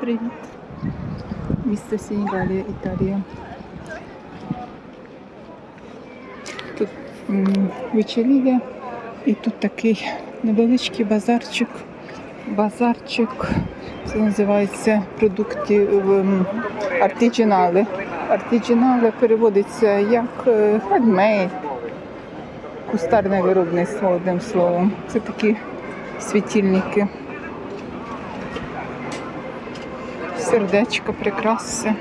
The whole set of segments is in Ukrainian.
Привіт. Місто Сенігалія, Італія. Тут вечерія і тут такий невеличкий базарчик. Базарчик. Це називається продукти м, артиджинали. Артиджинали переводиться як хендмейд, кустарне виробництво, одним словом. Це такі світильники. Сердечко, прикраси.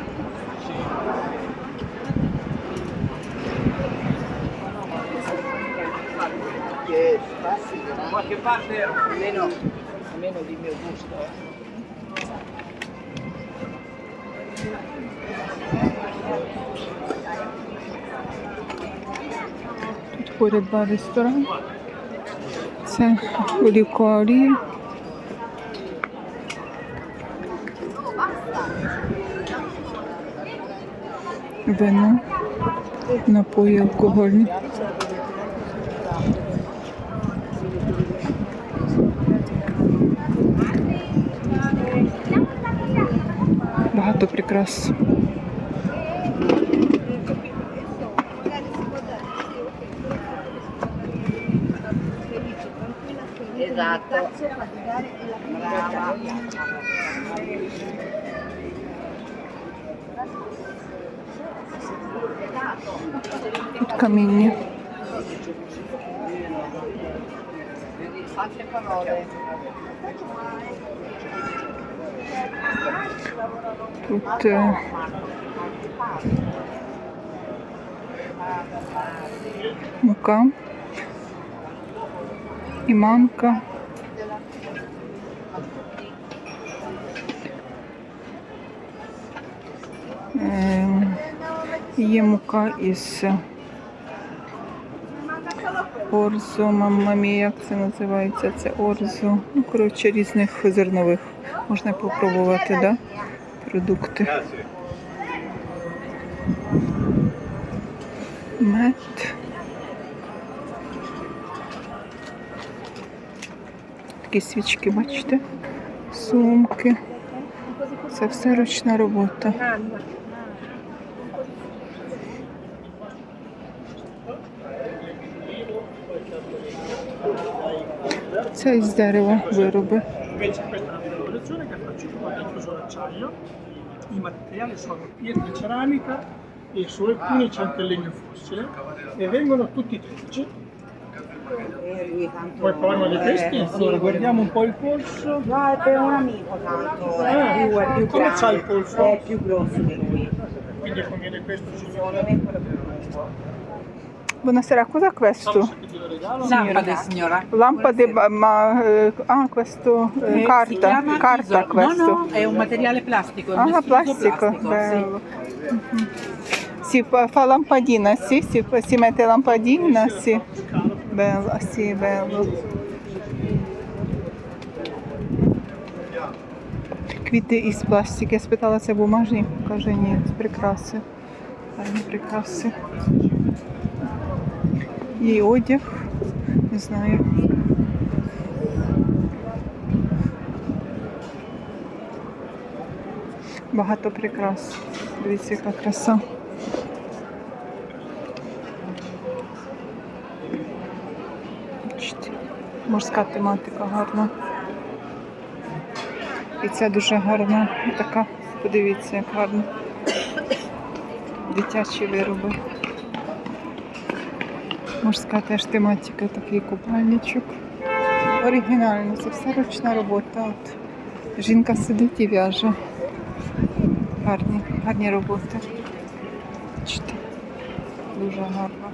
qualche parte almeno, di mio gusto. Тут поряд бар ресторан. Це олівкова. Вино, напої алкогольні. Багато прикрас. Esatto. Brava. Тут каміння. Тут е, мука і манка. Є мука із орзу, мамма мія, як це називається? Це орзу. Ну, коротше, різних зернових. Можна попробувати, да? Продукти. Мед. Такі свічки, бачите? Сумки. Це все ручна робота. Це із дерева вироби. Invece questa è una lavorazione che faccio qua dentro sull'acciaio. I materiali sono pietra e ceramica e su alcuni c'è anche il legno fossile e vengono tutti tredici. Poi parliamo di questi, allora guardiamo un po' il polso. No, è per un amico tanto, è Ah, più, è più come grande, c'ha il polso? È più grosso di lui. Quindi conviene questo signore. Buonasera, cosa questo? Lo regalo. Lampade, signora. Lampade, ma- eh, ah, questo eh, Eh, si carta, carta iso- questo. No, no, è un materiale plastico. è Ah, plastico, plastico, bello. Mhm. Si fa, fa lampadina, sì, si, si mette lampadina, sì. Bello, sì, bello. Квіти із пластики. Я спитала, це бумажні? Каже, ні, це прикраси. Гарні прикраси. Є одяг, не знаю. Багато прикрас. Дивіться, яка краса. Морська тематика гарна. І ця дуже гарна. Така, подивіться, як гарно. Дитячі вироби. Морська теж тематика, такий купальничок. Оригінально, це все ручна робота. От. Жінка сидить і в'яже. Гарні, гарні роботи. Бачите, Дуже гарно.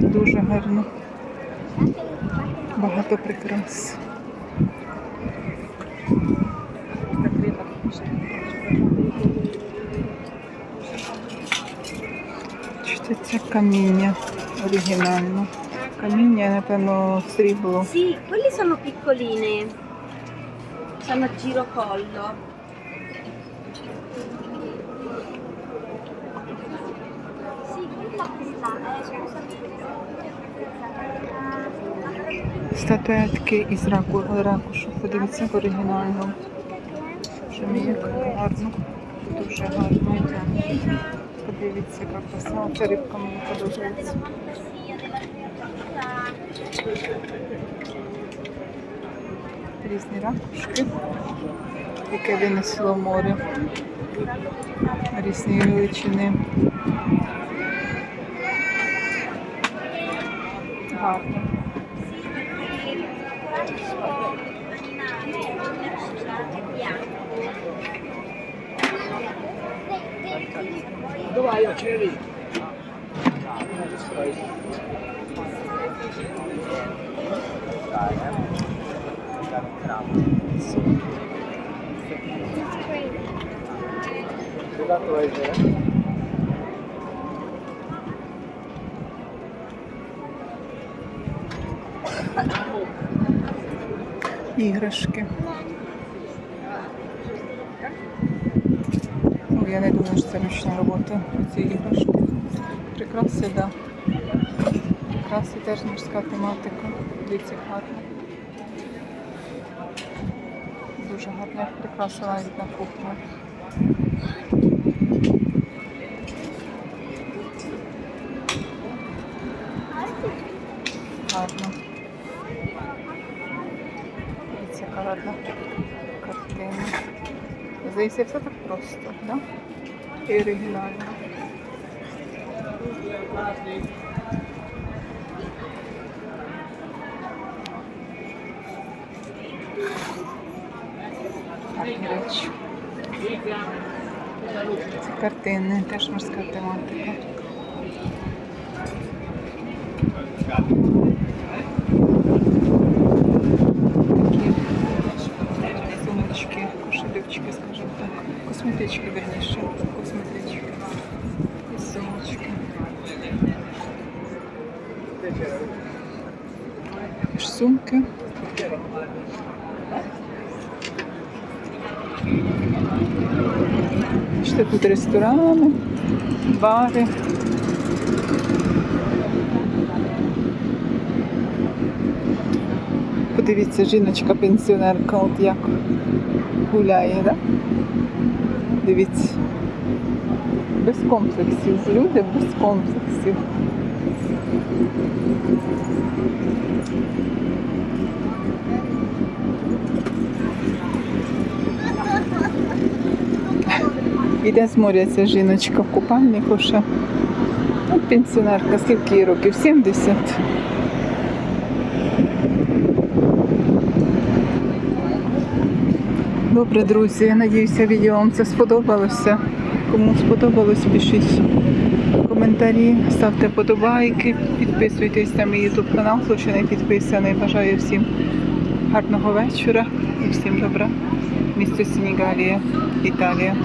Дуже гарно. Багато прикрас. Бачите, це каміння оригінально. Каміння, напевно, срібло. Sì, quelle sono piccoline. Sono a girocollo. Sì, quella questa, eh, scusami. статуетки із раку, ракушу. Подивіться як оригінально. Що мені гарно. Дуже гарно. Подивіться, яка краса. Ця рибка мені подобається. Різні ракушки, яке винесло море. Різні величини. Гарно. C'è lì? іграшки. Ну, я не думаю, що це ручна робота ці іграшки. Прикраси, так. Да. Прикраси теж морська тематика. Дивіться, як гарно. Дуже гарно, як прикраси навіть на кухню. Гарно. Дивіться, яка гарна картина. Здається, все так просто, да? І оригінально. Це картини, теж морська тематика. Такі сумочки. Косметички, верніше. Косметички. І сумочки. Сумки. Бачите, тут ресторани, бари. Подивіться, жіночка-пенсіонерка, от як гуляє, да? Дивіться. Без комплексів. Люди без комплексів. Іде з моря ця жіночка в купальнику ще. Пенсіонерка, скільки років? 70. Добре, друзі, я надіюся, відео вам це сподобалося. Кому сподобалось, пишіть коментарі, ставте подобайки, підписуйтесь на мій YouTube канал, хто ще не підписаний. Бажаю всім гарного вечора і всім добра. Місто Сенігалія, Італія.